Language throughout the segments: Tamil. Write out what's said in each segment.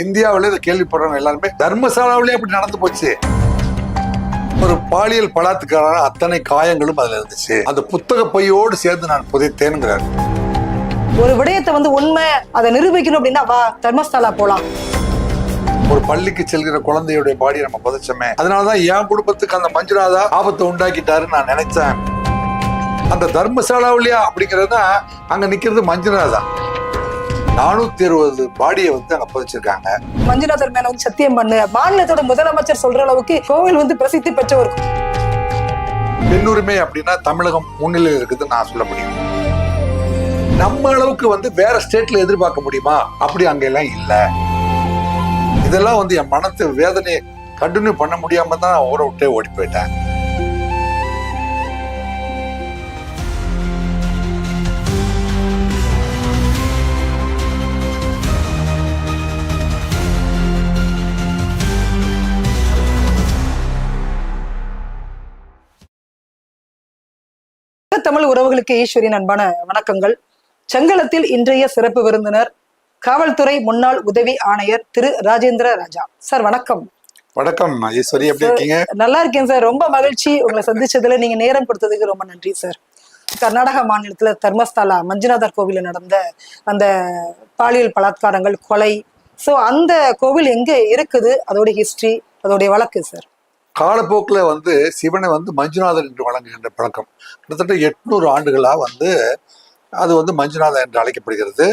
இந்தியாவில இதை கேள்விப்படுறவங்க எல்லாருமே தர்மசாலாவிலே அப்படி நடந்து போச்சு. ஒரு பாலியல் பலாத்துக்கான அத்தனை காயங்களும் அதுல இருந்துச்சு. அந்த புத்தக பையோடு சேர்ந்து நான் புதைத்தேனுங்கிறார். ஒரு விடயத்தை வந்து உண்மை அதை நிரூபிக்கணும் அப்படின்னா வா தர்மஸ்தலா போலாம். ஒரு பள்ளிக்கு செல்கிற குழந்தையுடைய பாடியை நம்ம புதைச்சோமே அதனாலதான் என் குடும்பத்துக்கு அந்த மஞ்சுநாதா ஆபத்தை உண்டாக்கிட்டாருன்னு நான் நினைச்சேன். அந்த தர்மசாலாவிலையா அப்படிங்கிறது அங்க நிக்கிறது மஞ்சுநாதா. நானூத்தி அறுபது பாடியை வந்து அங்க புதைச்சிருக்காங்க. மஞ்சுநாதர் மேல வந்து சத்தியம் பண்ணு. மாநிலத்தோட முதலமைச்சர் சொல்ற அளவுக்கு கோவில் வந்து பிரசித்தி பெற்ற ஒரு பெண்ணுரிமை அப்படின்னா தமிழகம் முன்னிலையில் இருக்குதுன்னு நான் சொல்ல முடியும். நம்ம அளவுக்கு வந்து வேற ஸ்டேட்ல எதிர்பார்க்க முடியுமா? அப்படி அங்க எல்லாம் இல்ல. இதெல்லாம் வந்து என் மனத்து வேதனையை கண்டினியூ பண்ண முடியாம தான் நான் ஊரை விட்டே ஓடி போயிட்டேன். தமிழ் உறவுகளுக்கு ஈஸ்வரின் அன்பான வணக்கங்கள். செங்கலத்தில் இன்றைய சிறப்பு விருந்தினர் காவல்துறை முன்னாள் உதவி ஆணையர் திரு ராஜேந்திர ராஜா. சார் வணக்கம். வணக்கம் ஈஸ்வரி எப்படி இருக்கீங்க? நல்லா இருக்கேன் சார். ரொம்ப மகிழ்ச்சி உங்களை சந்திச்சதுல. நீங்க நேரம் கொடுத்ததுக்கு ரொம்ப நன்றி சார். கர்நாடக மாநிலத்துல தர்மஸ்தலா மஞ்சுநாதர் கோவில்ல நடந்த அந்த பாலியல் பலாத்காரங்கள் கொலை. சோ அந்த கோவில் எங்க இருக்குது? அதோட ஹிஸ்டரி அதோடைய வழக்கு சார். காலப்போக்குல வந்து சிவனை வந்து மஞ்சுநாதன் என்று வழங்குகின்ற பழக்கம். கிட்டத்தட்ட எட்நூறு ஆண்டுகளா வந்து அது வந்து மஞ்சுநாதன் என்று அழைக்கப்படுகிறது.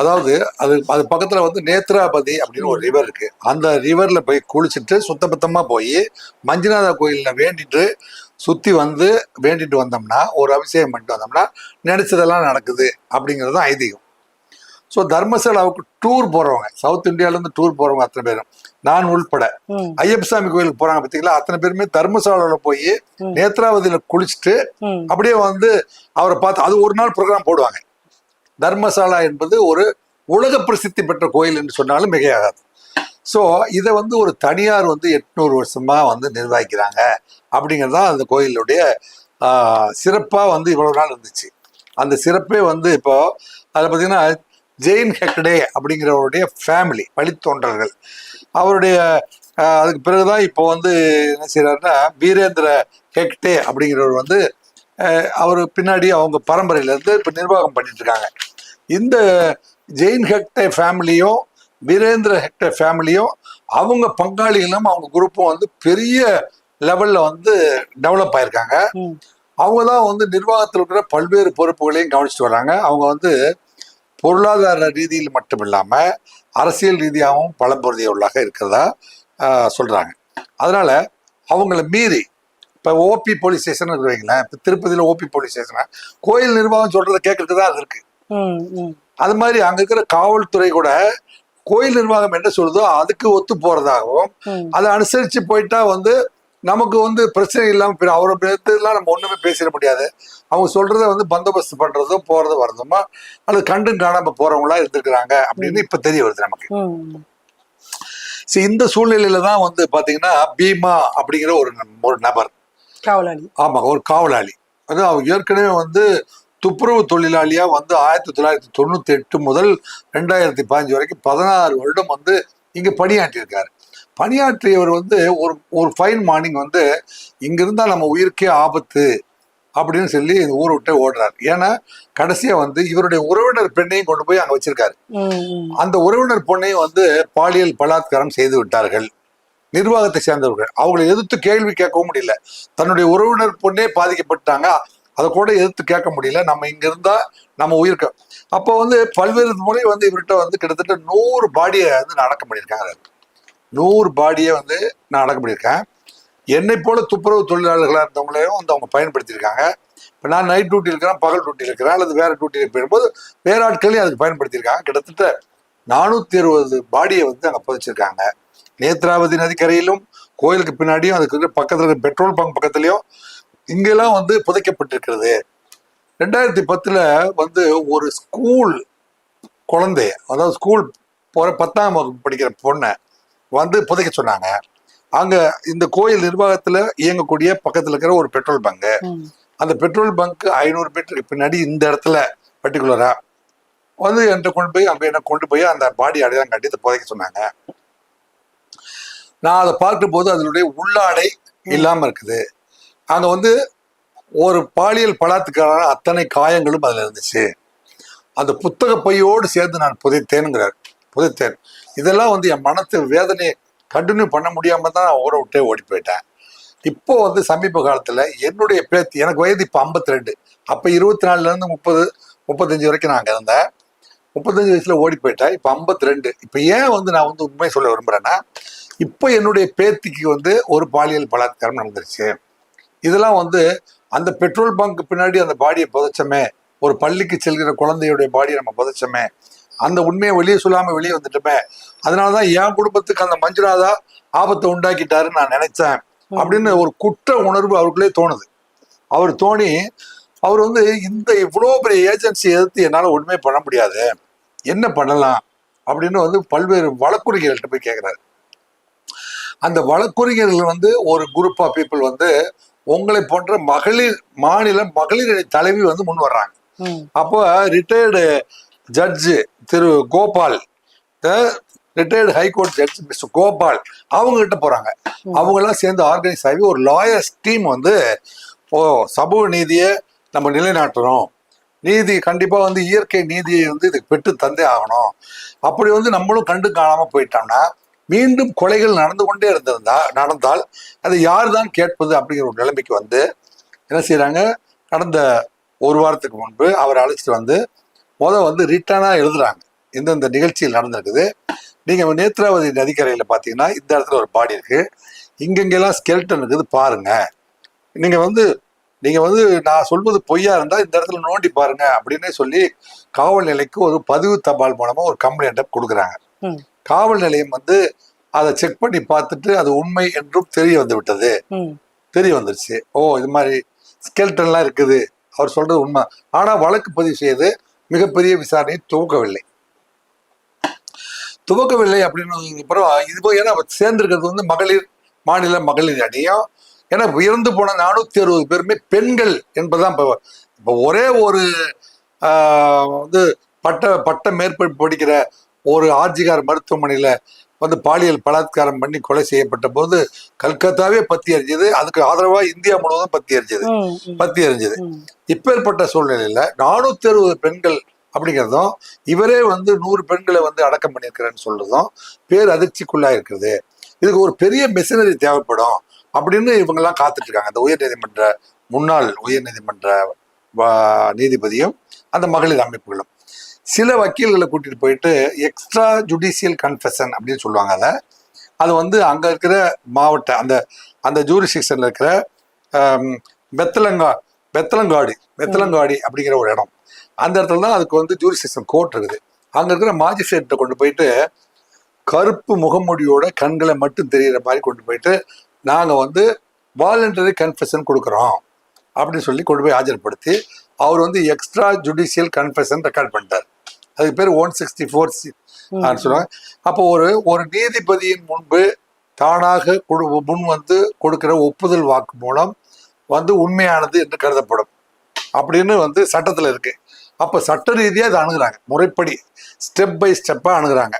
அதாவது அது அது பக்கத்துல வந்து நேத்ராபதி அப்படின்னு ஒரு ரிவர் இருக்கு. அந்த ரிவர்ல போய் குளிச்சுட்டு சுத்தபத்தமா போய் மஞ்சுநாத கோயில்ல வேண்டிட்டு சுத்தி வந்து வேண்டிட்டு வந்தோம்னா ஒரு அபிஷேகம் பண்ணிட்டு வந்தோம்னா நினைச்சதெல்லாம் நடக்குது அப்படிங்கிறது தான் ஐதீகம். ஸோ தர்மசாலாவுக்கு டூர் போறவங்க சவுத் இந்தியால இருந்து டூர் போறவங்க அத்தனை பேரும். நான் உள்பட. ஐயப்பசாமி கோயிலுக்கு போறாங்க பார்த்தீங்களா அத்தனை பேருமே தர்மசாலாவில் போய். நேத்ராவதியில குளிச்சுட்டு. அப்படியே வந்து அவரை பார்த்து அது ஒரு நாள் ப்ரோக்ராம் போடுவாங்க. தர்மசாலா என்பது ஒரு உலக பிரசித்தி பெற்ற கோயில் என்று சொன்னாலும் மிகையாகாது. ஸோ இதை வந்து ஒரு தனியார் வந்து எட்நூறு வருஷமா வந்து நிர்வகிக்கிறாங்க. அப்படிங்கிறது தான் அந்த கோயிலுடைய சிறப்பாக வந்து இவ்வளவு நாள் இருந்துச்சு. அந்த சிறப்பே வந்து இப்போ அதில் பார்த்தீங்கன்னா ஜெயின் ஹெக்டே அப்படிங்கிறவருடைய ஃபேமிலி வழித்தோன்றல்கள் அவருடைய அதுக்கு பிறகுதான் இப்போ வந்து என்ன செய்யறாருன்னா வீரேந்திர ஹெக்டே அப்படிங்கிறவர் வந்து அவர் பின்னாடி அவங்க பரம்பரையில இருந்து இப்போ நிர்வாகம் பண்ணிட்டு இருக்காங்க இந்த ஜெயின் ஹெக்டே ஃபேமிலியும் வீரேந்திர ஹெக்டே ஃபேமிலியும் அவங்க பங்காளிகளும் அவங்க குரூப்பும் வந்து பெரிய லெவல்ல வந்து டெவலப் ஆயிருக்காங்க. அவங்க தான் வந்து நிர்வாகத்தில் இருக்கிற பல்வேறு பொறுப்புகளையும் கவனிச்சுட்டு வராங்க. அவங்க வந்து பொருளாதார ரீதியில் மட்டும் இல்லாம அரசியல் ரீதியாகவும் பலம்பொருதியவர்களாக இருக்கிறதா ஆஹ், சொல்றாங்க அதனால அவங்கள மீறி இப்போ ஓபி போலீஸ் ஸ்டேஷன் இருக்குவீங்களேன் இப்போ திருப்பதியில் ஓபி போலீஸ் ஸ்டேஷன் கோயில் நிர்வாகம் சொல்றதை கேட்கறதுக்கு தான் அது இருக்கு. அது மாதிரி அங்க இருக்கிற காவல்துறை கூட கோயில் நிர்வாகம் என்ன சொல்லுதோ அதுக்கு ஒத்து போறதாகவும் ம். அதை அனுசரிச்சு போயிட்டா வந்து நமக்கு வந்து பிரச்சனை இல்லாம பிற- அவரை பேர்த்துலாம் நம்ம ஒண்ணுமே பேசிட முடியாது. அவங்க சொல்றத வந்து பந்தோபஸ்து பண்றதோ போறது வரதுமா அல்லது கண்டு காணாம போறவங்களா இருந்திருக்கிறாங்க அப்படின்னு இப்ப தெரிய வருது நமக்கு. சரி இந்த சூழ்நிலையில தான் வந்து பாத்தீங்கன்னா பீமா அப்படிங்கிற ஒரு ஒரு நபர். காவலாளி. ஆமா ஒரு காவலாளி. அது அவர் ஏற்கனவே வந்து துப்புரவு தொழிலாளியா வந்து ஆயிரத்தி தொள்ளாயிரத்தி தொண்ணூத்தி எட்டு முதல் ரெண்டாயிரத்தி பதினஞ்சு வரைக்கும் பதினாறு வருடம் வந்து இங்க பணியாற்றியிருக்காரு. பணியாற்றியவர் வந்து ஒரு ஒரு ஃபைன் மார்னிங் வந்து இங்க இருந்தா நம்ம உயிருக்கே ஆபத்து அப்படின்னு சொல்லி ஊரை விட்டே ஓடுறாரு. ஏன்னா கடைசியா வந்து இவருடைய உறவினர் பெண்ணையும் கொண்டு போய் அங்க வச்சிருக்காரு. அந்த உறவினர் பொண்ணையும் வந்து பாலியல் பலாத்காரம் செய்து விட்டார்கள். நிர்வாகத்தை சேர்ந்தவர்கள். அவங்களை எதிர்த்து கேள்வி கேட்கவும் முடியல. தன்னுடைய உறவினர் பொண்ணே பாதிக்கப்பட்டாங்க. அதை கூட எதிர்த்து கேட்க முடியல. நம்ம இங்க இருந்தா நம்ம உயிர்க்க. அப்போ வந்து பல்வேறு முறை வந்து இவர்கிட்ட வந்து கிட்டத்தட்ட நூறு பாடியை வந்து நான் அடக்கம் பண்ணியிருக்காங்க. நூறு பாடியை வந்து நான் அடக்கம் பண்ணியிருக்கேன். என்னை போல துப்புரவு தொழிலாளர்களாக இருந்தவங்களையும் வந்து அவங்க பயன்படுத்தியிருக்காங்க. இப்போ நான் நைட் டியூட்டி இருக்கிறேன் பகல் டியூட்டி இருக்கிறேன் அல்லது வேறு டியூட்டியில் போயிடும்போது வேற ஆட்களையும் அதுக்கு பயன்படுத்தியிருக்காங்க. கிட்டத்தட்ட நானூற்றி அறுபது பாடியை வந்து அங்கே புதைச்சிருக்காங்க. நேத்ராவதி நதிக்கரையிலும் கோயிலுக்கு பின்னாடியும் அதுக்கு இருக்கிற பெட்ரோல் பங்க் பக்கத்துலேயும் இங்கெல்லாம் வந்து புதைக்கப்பட்டிருக்கிறது. ரெண்டாயிரத்தி பத்தில் வந்து ஒரு ஸ்கூல் குழந்தைய அதாவது ஸ்கூல் போகிற பத்தாம் வகுப்பு படிக்கிற பொண்ணை வந்து புதைக்க சொன்னாங்க. அங்க இந்த கோயில் நிர்வாகத்துல இயங்கக்கூடிய பக்கத்துல இருக்கிற ஒரு பெட்ரோல் பங்க். அந்த பெட்ரோல் பங்க் ஐநூறு மீட்டருக்கு பின்னாடி இந்த இடத்துல பர்டிகுலரா வந்து என்கிட்ட கொண்டு போய் அங்கே என்ன கொண்டு போய் அந்த பாடி அடையாளம் கட்டி புதைக்க சொன்னாங்க. நான் அதை பார்க்கும்போது அதனுடைய உள்ளாடை இல்லாம இருக்குது. அங்க வந்து ஒரு பாலியல் பலாத்துக்கான அத்தனை காயங்களும் அதுல இருந்துச்சு. அந்த புத்தக பையோடு சேர்ந்து நான் புதைத்தேனுங்கிறார். புதைத்தேன். இதெல்லாம் வந்து என் மனத்து வேதனையை கண்டினியூ பண்ண முடியாமல் தான் நான் ஊரை விட்டே ஓடி போயிட்டேன். இப்போ வந்து சமீப காலத்தில் என்னுடைய பேத்தி எனக்கு வயது இப்போ 52 ரெண்டு அப்போ இருபத்தி நாலுலேருந்து முப்பது முப்பத்தஞ்சு வரைக்கும் நான் இருந்தேன். முப்பத்தஞ்சு வயசில் ஓடி போயிட்டேன். இப்போ 52 ரெண்டு இப்போ ஏன் வந்து நான் வந்து உண்மையை சொல்ல விரும்புகிறேன்னா இப்போ என்னுடைய பேத்திக்கு வந்து ஒரு பாலியல் பலாத்காரம் நடந்துருச்சு. இதெல்லாம் வந்து அந்த பெட்ரோல் பங்க் பின்னாடி அந்த பாடியை புதைச்சோமே. ஒரு பள்ளிக்கு செல்கிற குழந்தையுடைய பாடியை நம்ம புதைச்சோமே. அந்த உண்மையை வெளியே சொல்லாம வெளியே வந்துட்டோமே. அதனாலதான் என் குடும்பத்துக்கு அந்த மஞ்சுநாதா ஆபத்தை உண்டாக்கிட்டாருன்னு நான் நினைச்சேன். அப்படின்னு ஒரு குற்ற உணர்வு அவருக்குள்ளே தோணுது. அவர் தோணி அவர் வந்து இந்த இவ்வளோ பெரிய ஏஜென்சி எதிர்த்து என்னால் ஒண்ணுமே பண்ண முடியாது. என்ன பண்ணலாம்? அப்படின்னு வந்து பல்வேறு வழக்குரைகள்கிட்ட போய் கேட்குறாரு அந்த வழக்குரைஞர்கள் வந்து ஒரு குரூப் ஆஃப் பீப்புள் வந்து உங்களை போன்ற மகளிர் மாநில மகளிர் தலைவி வந்து முன் வர்றாங்க. அப்போ ரிட்டையர்டு ஜட்ஜு திரு Gopal retired high court judge mister Gopal அவங்க கிட்ட போறாங்க. அவங்க எல்லாம் சேர்ந்து ஆர்கனைஸ் ஆகி ஒரு லாயர்ஸ் டீம் வந்து ஓ சமூக நீதியை நம்ம நிலைநாட்டணும். நீதி கண்டிப்பா வந்து இயற்கை நீதியை வந்து இதுக்கு பெற்று தந்தே ஆகணும். அப்படி வந்து நம்மளும் கண்டு காணாம போயிட்டோம்னா மீண்டும் கொலைகள் நடந்து கொண்டே இருந்திருந்தா நடந்தால் அதை யார் தான் கேட்பது அப்படிங்கிற ஒரு நிலைமைக்கு வந்து என்ன செய்றாங்க? கடந்த ஒரு வாரத்துக்கு முன்பு அவரை அழைச்சிட்டு வந்து முத வந்து ரிட்டனா எழுதுறாங்க. இந்தந்த நிகழ்ச்சியில் நடந்திருக்குது. நீங்க நேத்ராவதி நதிக்கரையில பாத்தீங்கன்னா இந்த இடத்துல ஒரு பாடி இருக்கு. இங்கெங்கெல்லாம் ஸ்கெல்டன் இருக்குது பாருங்க. நீங்க வந்து நீங்க வந்து நான் சொல்வது பொய்யா இருந்தா இந்த இடத்துல நோண்டி பாருங்க அப்படின்னே சொல்லி காவல் நிலையக்கு ஒரு பதிவு தபால் மூலமா ஒரு கம்ப்ளைண்ட்டை கொடுக்குறாங்க. காவல் நிலையம் வந்து அதை செக் பண்ணி பார்த்துட்டு அது உண்மை என்றும் தெரிய வந்து விட்டது. தெரிய வந்துருச்சு. ஓ இது மாதிரி ஸ்கெல்டன்லாம் இருக்குது. அவர் சொல்றது உண்மை. ஆனா வழக்கு பதிவு செய்து மிகப்பெரிய விசாரணையை துவக்கவில்லை. துவக்கவில்லை அப்படின்னு அப்புறம் இது போய் ஏன்னா சேர்ந்திருக்கிறது வந்து மகளிர் மாநில மகளிர் அணியும் ஏன்னா உயர்ந்து போன நானூத்தி அறுபது பேருமே பெண்கள் என்பதுதான் இப்போ இப்போ ஒரே ஒரு ஆஹ், வந்து பட்ட பட்ட மேற்படிப்பு படிக்கிற ஒரு ஆர்ஜிகார் மருத்துவமனையில வந்து பாலியல் பலாத்காரம் பண்ணி கொலை செய்யப்பட்ட போது கல்கத்தாவே பத்தி எரிஞ்சது. அதுக்கு ஆதரவா இந்தியா முழுவதும் பத்தி எரிஞ்சது. பத்தி எரிஞ்சது. இப்பேற்பட்ட சூழ்நிலையில நானூத்தி அறுபது பெண்கள் அப்படிங்கிறதும் இவரே வந்து நூறு பெண்களை வந்து அடக்கம் பண்ணியிருக்கிறேன்னு சொல்றதும் பேர் அதிர்ச்சிக்குள்ளா இருக்குது இதுக்கு ஒரு பெரிய மெஷினரி தேவைப்படும் அப்படின்னு இவங்கெல்லாம் காத்துட்டு இருக்காங்க அந்த உயர் நீதிமன்ற முன்னாள் உயர் நீதிமன்ற வா- நீதிபதியும் அந்த மகளிர் அமைப்புகளும். சில வக்கீல்களை கூட்டிகிட்டு போயிட்டு எக்ஸ்ட்ரா ஜுடிஷியல் கன்ஃபெஷன் அப்படின்னு சொல்லுவாங்க அதை. அது வந்து அங்கே இருக்கிற மாவட்ட அந்த அந்த ஜூரிஸ்டிக்ஷன்ல இருக்கிற பெத்தலங்கா பெத்தலங்காடி பெத்தலங்காடி அப்படிங்கிற ஒரு இடம். அந்த இடத்துல தான் அதுக்கு வந்து ஜூரிஸ்டிக்ஷன் கோர்ட் இருக்குது. அங்கே இருக்கிற மாஜிஸ்ட்ரேட்டை கொண்டு போயிட்டு கருப்பு முகமூடியோட கண்களை மட்டும் தெரிகிற மாதிரி கொண்டு போயிட்டு நாங்கள் வந்து வாலண்டரி கன்ஃபெஷன் கொடுக்குறோம் அப்படின்னு சொல்லி கொண்டு போய் ஆஜர்படுத்தி அவர் வந்து எக்ஸ்ட்ரா ஜுடிஷியல் கன்ஃபெஷன் ரெக்கார்ட் பண்ணிட்டார். அதுக்கு பேர் ஒன் சிக்ஸ்டி ஃபோர் சொல்லுவாங்க. அப்போ ஒரு ஒரு நீதிபதியின் முன்பு தானாக முன் வந்து கொடுக்கிற ஒப்புதல் வாக்கு மூலம் வந்து உண்மையானது என்று கருதப்படும். அப்படின்னு வந்து சட்டத்துல இருக்கு. அப்ப சட்ட ரீதியா இதை அணுகுறாங்க. முறைப்படி ஸ்டெப் பை ஸ்டெப்பா அணுகுறாங்க.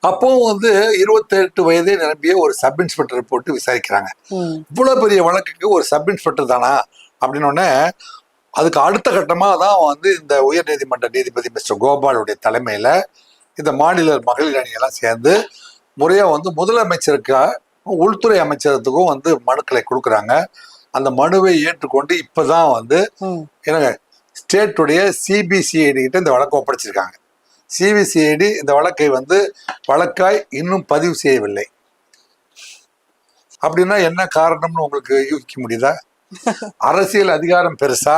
அப்போ வந்து இருபத்தெட்டு வயதே நிரம்பிய ஒரு சப் இன்ஸ்பெக்டர் போட்டு விசாரிக்கிறாங்க. ம், இவ்வளவு பெரிய வழக்குக்கு ஒரு சப் இன்ஸ்பெக்டர் தானா? அப்படின்னு உடனே அதுக்கு அடுத்த கட்டமா தான் வந்து இந்த உயர் நீதிமன்ற நீதிபதி மிஸ்டர் கோபாலுடைய தலைமையில இந்த மாநில மகளிர் அணியெல்லாம் சேர்ந்து முறையா வந்து முதலமைச்சருக்கு உள்துறை அமைச்சரத்துக்கும் வந்து மனுக்களை கொடுக்குறாங்க. அந்த மனுவை ஏற்றுக்கொண்டு இப்பதான் வந்து ம். என்னங்க ஸ்டேட்டுடைய சிபிசிஐடி கிட்ட இந்த வழக்கை ஒப்படைச்சிருக்காங்க. சிபிசிஐடி இந்த வழக்கை வந்து வழக்காய் இன்னும் பதிவு செய்யவில்லை. அப்படின்னா என்ன காரணம்னு உங்களுக்கு யூகிக்க முடியுதா? அரசியல் அதிகாரம் பெருசா?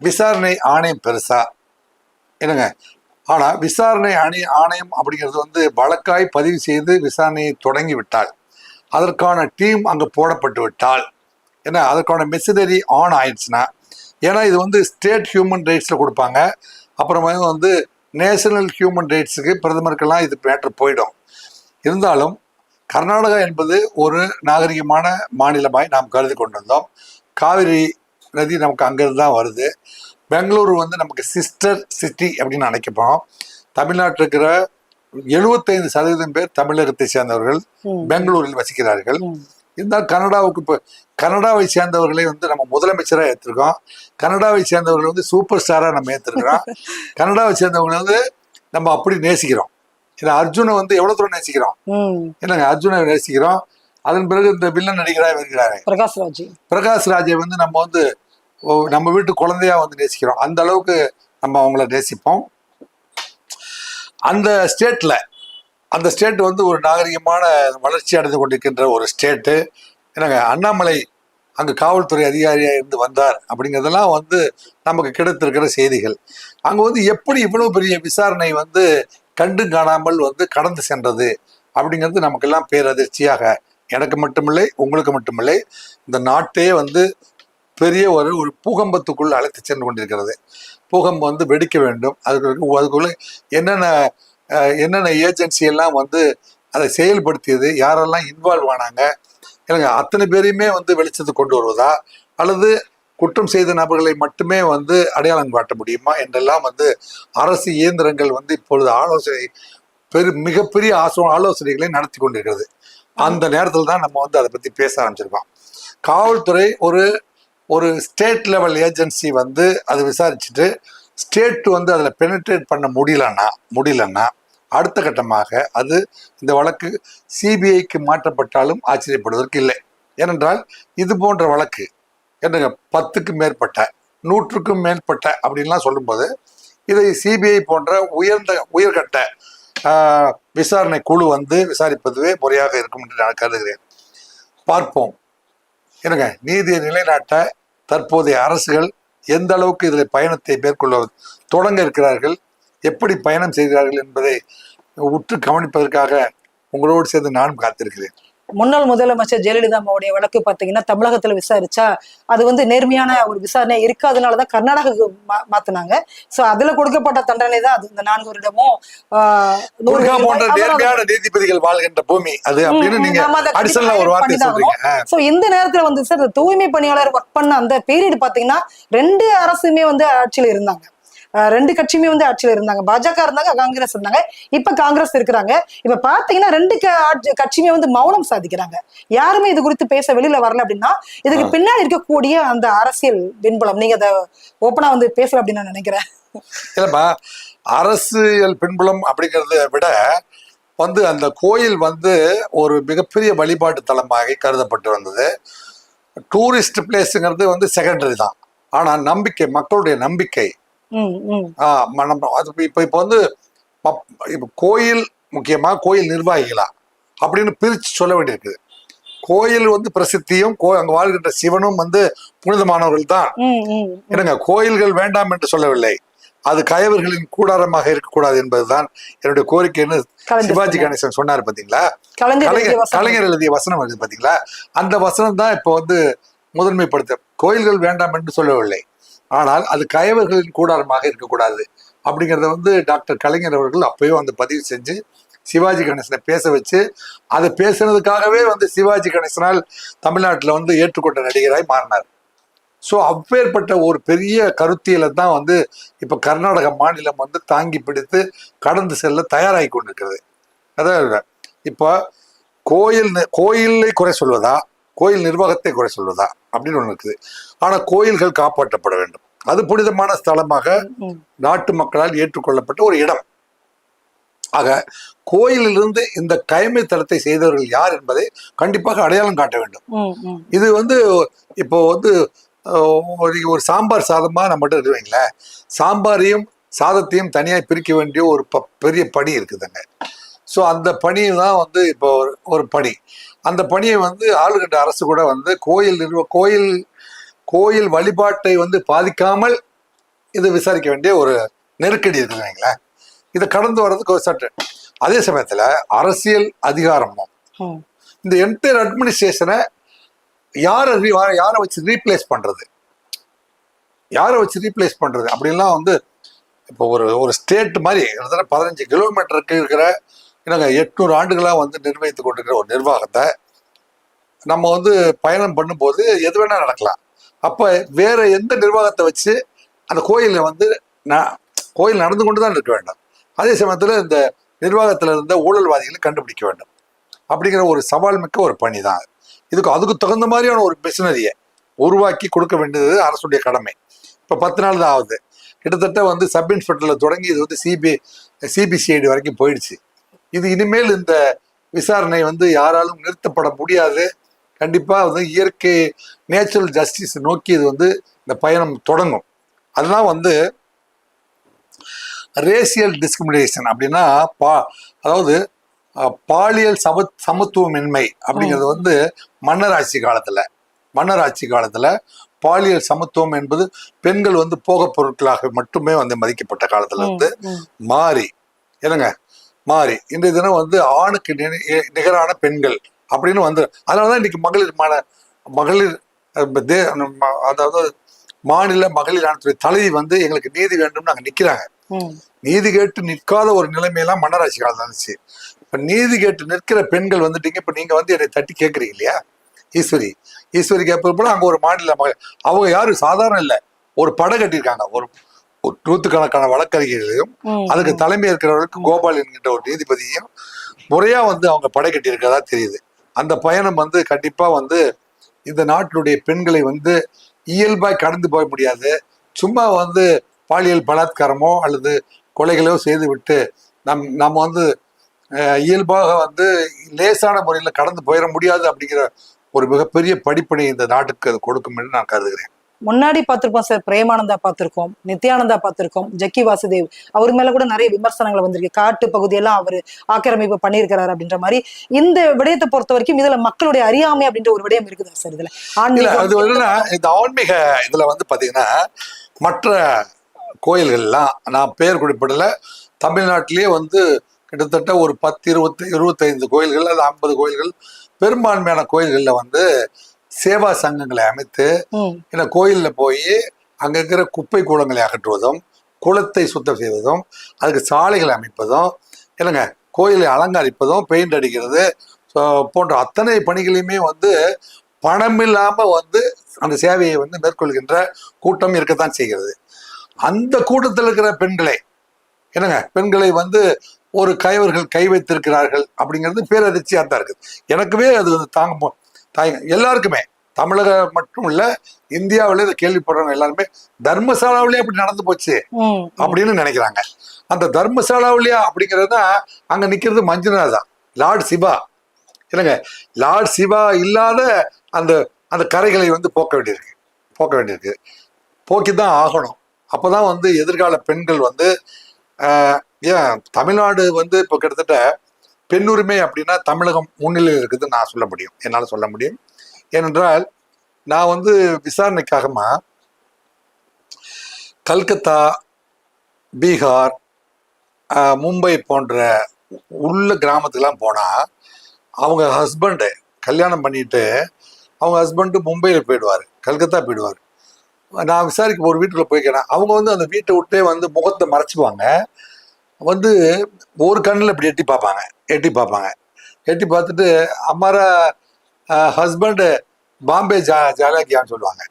விசாரணை ஆணையம் பெருசா? என்னங்க? ஆனா விசாரணை அணி ஆணையம் அப்படிங்கிறது வந்து வழக்காய் பதிவு செய்து விசாரணையை தொடங்கி விட்டால் அதற்கான டீம் அங்கே போடப்பட்டு விட்டால் ஏன்னா அதற்கான மெசினரி ஆன் ஆயிடுச்சுன்னா ஏன்னா இது வந்து ஸ்டேட் ஹியூமன் ரைட்ஸில் கொடுப்பாங்க. அப்புறமா வந்து நேஷனல் ஹியூமன் ரைட்ஸுக்கு பிரதமருக்கெல்லாம் இது மேட்ரு போயிடும். இருந்தாலும் கர்நாடகா என்பது ஒரு நாகரிகமான மாநிலமாய் நாம் கருதி கொண்டிருந்தோம். காவிரி நதி நமக்கு அங்கிருந்து தான் வருது. பெங்களூரு வந்து நமக்கு சிஸ்டர் சிட்டி அப்படின்னு நினைக்கப்போம் தமிழ்நாட்டில் இருக்கிற எழுபத்தைந்து சதவீதம் பேர் தமிழகத்தை சேர்ந்தவர்கள். பெங்களூரில் வசிக்கிறார்கள். இருந்தால் கனடாவுக்கு இப்போ கனடாவை சேர்ந்தவர்களை வந்து நம்ம முதலமைச்சராக ஏற்றிருக்கோம் கனடாவை சேர்ந்தவர்களை வந்து சூப்பர் ஸ்டாராக நம்ம ஏற்றிருக்கிறோம் கனடாவை சேர்ந்தவங்களை வந்து நம்ம அப்படி நேசிக்கிறோம். ஏன்னா அர்ஜுனை வந்து எவ்வளோ தூரம் நேசிக்கிறோம். என்னங்க அர்ஜுனை நேசிக்கிறோம். அதன் பிறகு இந்த வில்லன் நடிகராக இருக்கிறாரு பிரகாஷ் ராஜ் பிரகாஷ் ராஜை வந்து நம்ம வந்து நம்ம வீட்டு குழந்தையா வந்து நேசிக்கிறோம். அந்த அளவுக்கு நம்ம அவங்கள நேசிப்போம். அந்த ஸ்டேட்ல அந்த ஸ்டேட் வந்து ஒரு நாகரிகமான வளர்ச்சி அடைந்து கொண்டிருக்கின்ற ஒரு ஸ்டேட்டு என்னங்க அண்ணாமலை அங்கு காவல்துறை அதிகாரியாக இருந்து வந்தார் அப்படிங்கிறதெல்லாம் வந்து நமக்கு கிடைத்திருக்கிற செய்திகள். அங்கே வந்து எப்படி இவ்வளோ பெரிய விசாரணை வந்து கண்டு காணாமல் வந்து கடந்து சென்றது அப்படிங்கிறது நமக்கெல்லாம் பேரதிர்ச்சியாக. எனக்கு மட்டுமில்லை உங்களுக்கு மட்டுமில்லை. இந்த நாட்டே வந்து பெரிய ஒரு ஒரு பூகம்பத்துக்குள் அழைத்து சென்று கொண்டிருக்கிறது. பூகம்பம் வந்து வெடிக்க வேண்டும். அதுக்கு அதுக்குள்ள என்னென்ன என்னென்ன ஏஜென்சி எல்லாம் வந்து அதை செயல்படுத்தியது யாரெல்லாம் இன்வால்வ் ஆனாங்க எனக்கு அத்தனை பேரையுமே வந்து வெளிச்சத்துக்கு கொண்டு வருவதா அல்லது குற்றம் செய்த நபர்களை மட்டுமே வந்து அடையாளம் காட்ட முடியுமா என்றெல்லாம் வந்து அரசு இயந்திரங்கள் வந்து இப்பொழுது ஆலோசனை பெரு மிகப்பெரிய ஆசோ ஆலோசனைகளை நடத்தி கொண்டிருக்கிறது. அந்த நேரத்தில் தான் நம்ம வந்து அதை பற்றி பேச ஆரம்பிச்சிருக்கோம். காவல்துறை ஒரு ஒரு ஸ்டேட் லெவல் ஏஜென்சி வந்து அதை விசாரிச்சுட்டு ஸ்டேட் வந்து அதில் பெனிட்ரேட் பண்ண முடியலன்னா முடியலன்னா அடுத்த கட்டமாக அது இந்த வழக்கு சிபிஐக்கு மாற்றப்பட்டாலும் ஆச்சரியப்படுவதற்கு இல்லை. ஏனென்றால் இது போன்ற வழக்கு என்னங்க பத்துக்கு மேற்பட்ட நூற்றுக்கும் மேற்பட்ட அப்படின்லாம் சொல்லும்போது இதை சிபிஐ போன்ற உயர்ந்த உயர்கட்ட விசாரணை குழு வந்து விசாரிப்பதுவே முறையாக இருக்கும் என்று நான் கருதுகிறேன். பார்ப்போம். என்னங்க நீதியை நிலைநாட்ட தற்போதைய அரசுகள் எந்த அளவுக்கு இதில் பயணத்தை மேற்கொள்ள தொடங்க இருக்கிறார்கள் எப்படி பயணம் செய்கிறார்கள் என்பதை உற்று கவனிப்பதற்காக உங்களோடு சேர்ந்து நானும் காத்திருக்கிறேன். முன்னாள் முதலமைச்சர் ஜெயலலிதா அம்மாவுடைய வழக்கு பாத்தீங்கன்னா தமிழகத்துல விசாரிச்சா அது வந்து நேர்மையான ஒரு விசாரணை இருக்காதனாலதான் கர்நாடகாவுக்கு மாத்துனாங்க. சோ அதுல கொடுக்கப்பட்ட தண்டனை தான் அது. இந்த நான்கு வருடமும் நீதிபதிகள் வாழ்கின்ற பூமி. அது. சோ இந்த நேரத்துல வந்து சார் தூய்மை பணியாளர் ஒர்க் பண்ண அந்த பீரியட் பாத்தீங்கன்னா ரெண்டு அரசுமே வந்து ஆட்சியில இருந்தாங்க. ரெண்டு கட்சியுமே வந்து ஆட்சியில இருந்தாங்க. பாஜக இருந்தாங்க காங்கிரஸ் இருந்தாங்க. இப்ப காங்கிரஸ் இருக்கிறாங்க. இப்ப பாத்தீங்கன்னா ரெண்டு கட்சியுமே வந்து மௌனம் சாதிக்கிறாங்க. யாருமே இது குறித்து பேச வெளியில வரல அப்படின்னா இதுக்கு பின்னாடி இருக்கக்கூடிய அந்த அரசியல் பின்புலம் நீங்க அதை ஓப்பனா வந்து பேசல அப்படின்னு நான் நினைக்கிறேன். இல்லப்பா அரசியல் பின்புலம் அப்படிங்கிறத விட வந்து அந்த கோயில் வந்து ஒரு மிகப்பெரிய வழிபாட்டு தலமாக கருதப்பட்டு வந்தது. டூரிஸ்ட் பிளேஸுங்கிறது வந்து செகண்டரி தான். ஆனா நம்பிக்கை மக்களுடைய நம்பிக்கை நம்ம அது இப்போ இப்போ வந்து பப்- இப்போ கோயில் முக்கியமா கோயில் நிர்வாகிகளா அப்படின்னு பிரிச்சு சொல்ல வேண்டியிருக்குது கோயில் வந்து பிரசித்தியும் கோ அங்க வாழ்கின்ற சிவனும் வந்து புனிதமானவர்கள் தான். என்னங்க கோயில்கள் வேண்டாம் என்று சொல்லவில்லை. அது கயவர்களின் கூடாரமாக இருக்கக்கூடாது என்பதுதான் என்னுடைய கோரிக்கைன்னு சிவாஜி. கணேசன் சொன்னார் பாத்தீங்களா? கலைஞர் எழுதிய வசனம். கலைஞர் எழுதிய வசனம் வருது பாத்தீங்களா? அந்த வசனம் தான் இப்போ வந்து முதன்மைப்படுத்த கோயில்கள் வேண்டாம் என்று சொல்லவில்லை. ஆனால் அது கயவர்களின் கூடாரமாக இருக்கக்கூடாது. அப்படிங்கிறத வந்து டாக்டர் கலைஞர் அவர்கள் அப்பயோ வந்து பதிவு செஞ்சு சிவாஜி கணேசனை பேச வச்சு அதை பேசுனதுக்காகவே வந்து சிவாஜி கணேசனால் தமிழ்நாட்டில் வந்து ஏற்றுக்கொண்ட நடிகராய் மாறினார். ஸோ அப்பேற்பட்ட ஒரு பெரிய கருத்தியலை தான் வந்து இப்போ கர்நாடக மாநிலம் வந்து தாங்கி பிடித்து கடந்து செல்ல தயாராகி கொண்டிருக்கிறது. அதாவது இப்போ கோயில் கோயிலை குறை சொல்வதா? கோயில் நிர்வாகத்தை குறை சொல்வதா? அப்படின்னு ஒன்று இருக்குது. ஆனால் கோயில்கள் காப்பாற்றப்பட வேண்டும். அது புனிதமான ஸ்தலமாக நாட்டு மக்களால் ஏற்றுக்கொள்ளப்பட்ட ஒரு இடம். ஆக கோயிலிலிருந்து இந்த கைமை தளத்தை செய்தவர்கள் யார் என்பதை கண்டிப்பாக அடையாளம் காட்ட வேண்டும். இது வந்து இப்போ வந்து ஒரு சாம்பார் சாதமா நம்மகிட்ட இருக்குவீங்களேன் சாம்பாரையும் சாதத்தையும் தனியாக பிரிக்க வேண்டிய ஒரு பெரிய பணி இருக்குதுங்க. ஸோ அந்த பணி தான் வந்து இப்போ ஒரு ஒரு பணி. அந்த பணியை வந்து ஆளுகின்ற அரசு கூட வந்து கோயில் நிர்வ கோயில் கோயில் வழிபாட்டை வந்து பாதிக்காமல் இது விசாரிக்க வேண்டிய ஒரு நெருக்கடி இருக்குது வைங்களேன் இதை கடந்து வர்றதுக்கு சற்று அதே சமயத்தில் அரசியல் அதிகாரமும் இந்த என்டையர் அட்மினிஸ்ட்ரேஷனை யாரை யாரை வச்சு ரீப்ளேஸ் பண்றது? யாரை வச்சு ரீப்ளேஸ் பண்றது? அப்படின்லாம் வந்து இப்போ ஒரு ஒரு ஸ்டேட் மாதிரி கிட்டத்தட்ட பதினஞ்சு கிலோமீட்டருக்கு இருக்கிற என்னங்க எட்நூறு ஆண்டுகளாக வந்து நிர்வகித்து கொண்டிருக்கிற ஒரு நிர்வாகத்தை நம்ம வந்து பயணம் பண்ணும்போது எது வேணால் நடக்கலாம். அப்போ வேற எந்த நிர்வாகத்தை வச்சு அந்த கோயிலில் வந்து ந- கோயில் நடந்து கொண்டு தான் இருக்க வேண்டும். அதே சமயத்தில் இந்த நிர்வாகத்தில் இருந்த ஊழல்வாதிகளை கண்டுபிடிக்க வேண்டும். அப்படிங்கிற ஒரு சவால் மிக்க ஒரு பணி தான் இதுக்கு அதுக்கு தகுந்த மாதிரியான ஒரு மிஷினரியை உருவாக்கி கொடுக்க வேண்டியது அரசுடைய கடமை. இப்போ பத்து நாள் தான் ஆகுது. கிட்டத்தட்ட வந்து சப் இன்ஸ்பெக்டரில் தொடங்கி இது வந்து சிபி சிபிசிஐடி வரைக்கும் போயிடுச்சு. இது இனிமேல் இந்த விசாரணை வந்து யாராலும் நிறுத்தப்பட முடியாது. கண்டிப்பாக வந்து இயற்கை நேச்சுரல் ஜஸ்டிஸ் நோக்கி இது வந்து இந்த பயணம் தொடங்கும். அதெல்லாம் வந்து ரேசியல் டிஸ்கிரிமினேஷன் அப்படின்னா பா அதாவது பாலியல் சம சமத்துவமின்மை அப்படிங்கிறது வந்து மன்னர் ஆட்சி காலத்துல மன்னர் ஆட்சி காலத்துல பாலியல் சமத்துவம் என்பது பெண்கள் வந்து போகப் பொருட்களாக மட்டுமே வந்து மதிக்கப்பட்ட காலத்துல இருந்து மாறி. என்னங்க? மாறி. இன்றைய தினம் வந்து ஆணுக்கு நிகரான பெண்கள் அப்படின்னு வந்து அதனாலதான் இன்னைக்கு மகளிர் மகளிர் தே- அதாவது மாநில மகளிர் ஆணையத்துறை தலைவி வந்து எங்களுக்கு நீதி வேண்டும்னு அங்க நிக்கிறாங்க. நீதி கேட்டு நிற்காத ஒரு நிலைமையெல்லாம் மன்னராட்சி காலம் இருந்துச்சு. இப்ப நீதி கேட்டு நிற்கிற பெண்கள் வந்துட்டீங்க. இப்ப நீங்க வந்து என்னை தட்டி கேட்குறீங்க இல்லையா? ஈஸ்வரி. ஈஸ்வரி கேட்பது போல அங்க ஒரு மாநில மகள் அவங்க யாரும் சாதாரண இல்ல. ஒரு படை கட்டியிருக்காங்க. ஒரு நூற்றுக்கணக்கான வழக்கறிஞர்களையும் அதுக்கு தலைமை இருக்கிறவருக்கு கோபால் என்கின்ற ஒரு நீதிபதியும் முறையா வந்து அவங்க படை கட்டியிருக்கதா தெரியுது. அந்த பயணம் வந்து கண்டிப்பா வந்து இந்த நாட்டினுடைய பெண்களை வந்து இயல்பாய் கடந்து போக முடியாது. சும்மா வந்து பாலியல் பலாத்காரமோ அல்லது கொலைகளோ செய்து விட்டு நம் நம்ம வந்து இயல்பாக வந்து லேசான முறையில் கடந்து போயிட முடியாது அப்படிங்கிற ஒரு மிகப்பெரிய படிப்பினை இந்த நாட்டுக்கு அது கொடுக்கும் என்று நான் கருதுகிறேன். முன்னாடி பார்த்திருப்போம் சார். பிரேமானந்தா பார்த்திருக்கோம். நித்யானந்தா பார்த்திருக்கோம். ஜக்கி வாசுதேவ். அவர் மேல கூட நிறைய விமர்சனங்கள் வந்திருக்கு. காட்டு பகுதியெல்லாம் அவர் ஆக்கிரமிப்பு பண்ணியிருக்கிறார் அப்படின்ற மாதிரி. இந்த விடயத்தை பொறுத்த வரைக்கும் இதுல மக்களுடைய அறியாமை அப்படின்ற ஒரு விடயம் இருக்குதா சார் இதுல? இந்த ஆன்மீக இதுல வந்து பாத்தீங்கன்னா மற்ற கோயில்கள்லாம் நான் பேர் குறிப்பிடல. தமிழ்நாட்டிலேயே வந்து கிட்டத்தட்ட ஒரு பத்து இருபத்தி இருபத்தைந்து கோயில்கள் அல்லது ஐம்பது கோயில்கள் பெரும்பான்மையான கோயில்கள்ல வந்து சேவா சங்கங்களை அமைத்து இந்த கோயில்ல போய் அங்க இருக்கிற குப்பை கூலங்களை அகற்றுவதும் குளத்தை சுத்தம் செய்வதும் அதுக்கு சாலைகள் அமைப்பதும் என்னங்க கோயிலை அலங்கரிப்பதும் பெயிண்ட் அடிக்கிறது போன்ற அத்தனை பணிகளையுமே வந்து பணம் இல்லாம வந்து அந்த சேவையை வந்து மேற்கொள்கின்ற கூட்டம் இருக்கத்தான் செய்கிறது. அந்த கூட்டத்தில் இருக்கிற பெண்களை என்னங்க பெண்களை வந்து ஒரு கைவர்கள் கை வைத்திருக்கிறார்கள் அப்படிங்கிறது பேரதிர்ச்சியா தான் இருக்குது. எனக்குமே அது வந்து தாங்க தாங்க எல்லாருக்குமே. தமிழக மட்டும் இல்ல இந்தியாவில இதை கேள்விப்படுறவங்க எல்லாருமே தர்மசாலாவிலே அப்படி நடந்து போச்சு. அப்படின்னு நினைக்கிறாங்க. அந்த தர்மசாலாவிலியா அப்படிங்கிறது அங்க நிக்கிறது மஞ்சுநாத் தான். லார்ட் சிவா. இல்லைங்க லார்ட் சிவா இல்லாத அந்த அந்த கரைகளை வந்து போக்க வேண்டியிருக்கு. போக்க வேண்டியிருக்கு. போக்கி தான் ஆகணும். அப்பதான் வந்து எதிர்கால பெண்கள் வந்து ஏன் தமிழ்நாடு வந்து இப்போ கிட்டத்தட்ட பெண்ணுரிமை அப்படின்னா தமிழகம் முன்னிலையில் இருக்குது நான் சொல்ல முடியும். என்னால் சொல்ல முடியும். ஏனென்றால் நான் வந்து விசாரணைக்காகமா கல்கத்தா பீகார் ஆஹ், மும்பை போன்ற உள்ள கிராமத்துக்கெலாம் போனால் அவங்க ஹஸ்பண்டு கல்யாணம் பண்ணிட்டு அவங்க ஹஸ்பண்டு மும்பையில் போயிடுவார். கல்கத்தா போயிடுவார். நான் விசாரிக்க ஒரு வீட்டுக்குள்ள போய்க்கிறேன். அவங்க வந்து அந்த வீட்டை விட்டே வந்து முகத்தை மறைச்சிவாங்க வந்து ஒரு கண்ணில் இப்படி எட்டி பார்ப்பாங்க எட்டி பார்ப்பாங்க. எட்டி பார்த்துட்டு அம்மாரா ஹஸ்பண்டு பாம்பே ஜா ஜாலாக்கியான்னு சொல்லுவாங்க.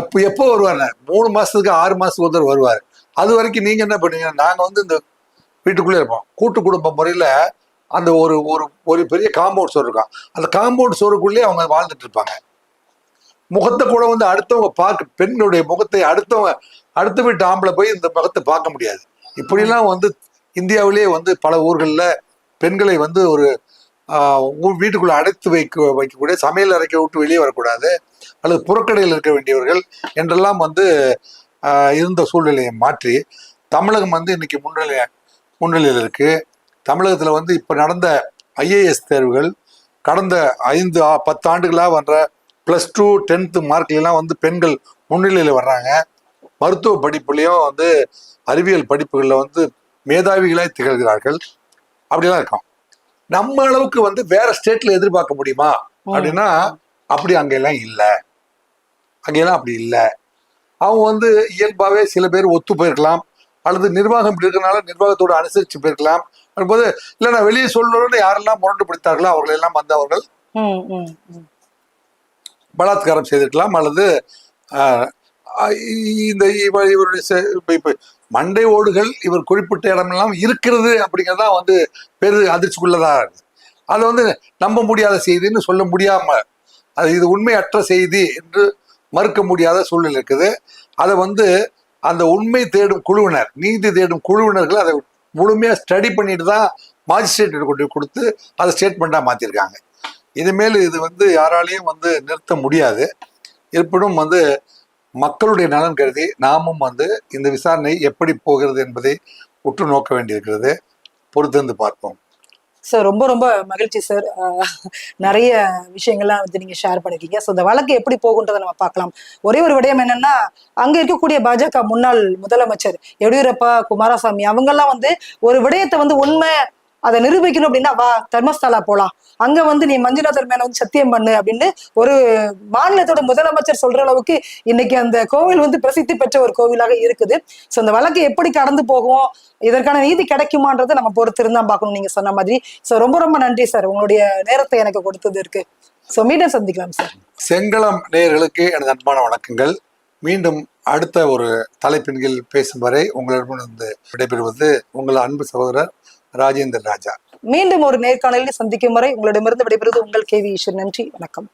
எப்போ எப்போ வருவாங்க மூணு மாதத்துக்கு ஆறு மாதத்துக்கு ஒருத்தர் வருவார். அது வரைக்கும் நீங்கள் என்ன பண்ணுவீங்கன்னா நாங்கள் வந்து இந்த வீட்டுக்குள்ளே இருப்போம். கூட்டு குடும்ப முறையில் அந்த ஒரு ஒரு ஒரு பெரிய காம்பவுண்ட் சோறு இருக்கும். அந்த காம்பவுண்ட் சோறுக்குள்ளேயே அவங்க வாழ்ந்துட்டு இருப்பாங்க. முகத்தை கூட வந்து அடுத்தவங்க பார்க்க பெண்களுடைய முகத்தை அடுத்தவங்க அடுத்த வீட்டு ஆம்பளை போய் இந்த முகத்தை பார்க்க முடியாது. இப்படிலாம் வந்து இந்தியாவிலேயே வந்து பல ஊர்களில் பெண்களை வந்து ஒரு வீட்டுக்குள்ள அடைத்து வைக்க வைக்கக்கூடிய சமையல் அறைக்க விட்டு வெளியே வரக்கூடாது. அல்லது புறக்கடையில் இருக்க வேண்டியவர்கள் என்றெல்லாம் வந்து இருந்த சூழ்நிலையை மாற்றி தமிழகம் வந்து இன்னைக்கு முன்னிலை முன்னிலையில் இருக்கு. தமிழகத்தில் வந்து இப்போ நடந்த ஐஏஎஸ் தேர்வுகள் கடந்த ஐந்து பத்து ஆண்டுகளாக வர்ற ப்ளஸ் டூ டென்த்து மார்க்லாம் வந்து பெண்கள் முன்னிலையில் வர்றாங்க. மருத்துவ படிப்புலையும் வந்து அறிவியல் படிப்புகளில் வந்து மேதாவிகளாய் திகழ்கிறார்கள். அப்படிலாம் இருக்கும். நம்ம அளவுக்கு வந்து வேற ஸ்டேட்ல எதிர்பார்க்க முடியுமா? அப்படின்னா அப்படி அங்கெல்லாம் இல்லை. அங்கெல்லாம் அப்படி இல்லை. அவங்க வந்து இயல்பாகவே சில பேர் ஒத்து போயிருக்கலாம். அல்லது நிர்வாகம் இப்படி இருக்கனால நிர்வாகத்தோடு அனுசரிச்சு போயிருக்கலாம். அதுபோது இல்லை நான் வெளியே சொல்லணும்னு யாரெல்லாம் முரண்டு பிடித்தார்களோ அவர்களெல்லாம் வந்து அவர்கள் ம், ம், ம். பலாத்காரம் செய்திருக்கலாம். அல்லது இந்த இவருடைய இப்போ மண்டை ஓடுகள் இவர் குறிப்பிட்ட இடமெல்லாம் இருக்கிறது அப்படிங்கிறதா வந்து பெரு அதிர்ச்சிக்குள்ளதாக இருக்குது அது வந்து நம்ப முடியாத செய்தின்னு சொல்ல முடியாம அது இது உண்மையற்ற செய்தி என்று மறுக்க முடியாத சூழ்நிலை இருக்குது. அதை வந்து அந்த உண்மை தேடும் குழுவினர் நீதி தேடும் குழுவினர்கள் அதை முழுமையாக ஸ்டடி பண்ணிட்டு தான் மாஜிஸ்ட்ரேட் கொண்டு கொடுத்து அதை ஸ்டேட்மெண்ட்டாக மாற்றிருக்காங்க இனிமேல் இது வந்து யாராலையும் வந்து நிறுத்த முடியாது. இருப்பினும் வந்து மக்களுடைய நலன் கருதி நாமும் வந்து இந்த விசாரணை எப்படி போகிறது என்பதை உற்று நோக்க வேண்டியிருக்கிறது. பொறுத்திருந்து பார்ப்போம். சார் ரொம்ப ரொம்ப மகிழ்ச்சி சார் நிறைய விஷயங்கள்லாம் வந்து நீங்க ஷேர் பண்ணிருக்கீங்க. ஸோ இந்த வழக்கு எப்படி போகுன்றதை நம்ம பார்க்கலாம். ஒரே ஒரு விடயம் என்னன்னா அங்க இருக்கக்கூடிய பாஜக முன்னாள் முதலமைச்சர் எடியூரப்பா குமாரசாமி அவங்கெல்லாம் வந்து ஒரு விடயத்தை வந்து உண்மை அதை நிரூபிக்கணும் அப்படின்னா வா தர்மஸ்தாலா போலாம். அங்க வந்து நீ மஞ்சுநாதர் மேல வந்து சத்தியம் பண்ணு அப்படின்னு ஒரு மாநிலத்தோட முதலமைச்சர் சொல்ற அளவுக்கு இன்னைக்கு அந்த கோவில் வந்து பிரசித்தி பெற்ற ஒரு கோவிலாக இருக்குது. ஸோ அந்த வழக்கு எப்படி கடந்து போகும்? இதற்கான நீதி கிடைக்குமான்றதை நம்ம பொறுத்து இருந்தா பார்க்கணும் நீங்க சொன்ன மாதிரி. ஸோ ரொம்ப ரொம்ப நன்றி சார் உங்களுடைய நேரத்தை எனக்கு கொடுத்தது இருக்கு. ஸோ மீண்டும் சந்திக்கலாம் சார் செங்களம் நேயர்களுக்கு எனது அன்பான வணக்கங்கள். மீண்டும் அடுத்த ஒரு தலைப்பின் கீழ் பேசும் வரை உங்களிடமிருந்து விடைபெறுவது உங்கள் அன்பு சகோதரர் ராஜேந்திர ராஜா. மீண்டும் ஒரு நேர்காணலில் சந்திக்கும் வரை உங்களிடமிருந்து விடைபெறுவது உங்கள் கேவி ஈஸ்வர் நன்றி வணக்கம்.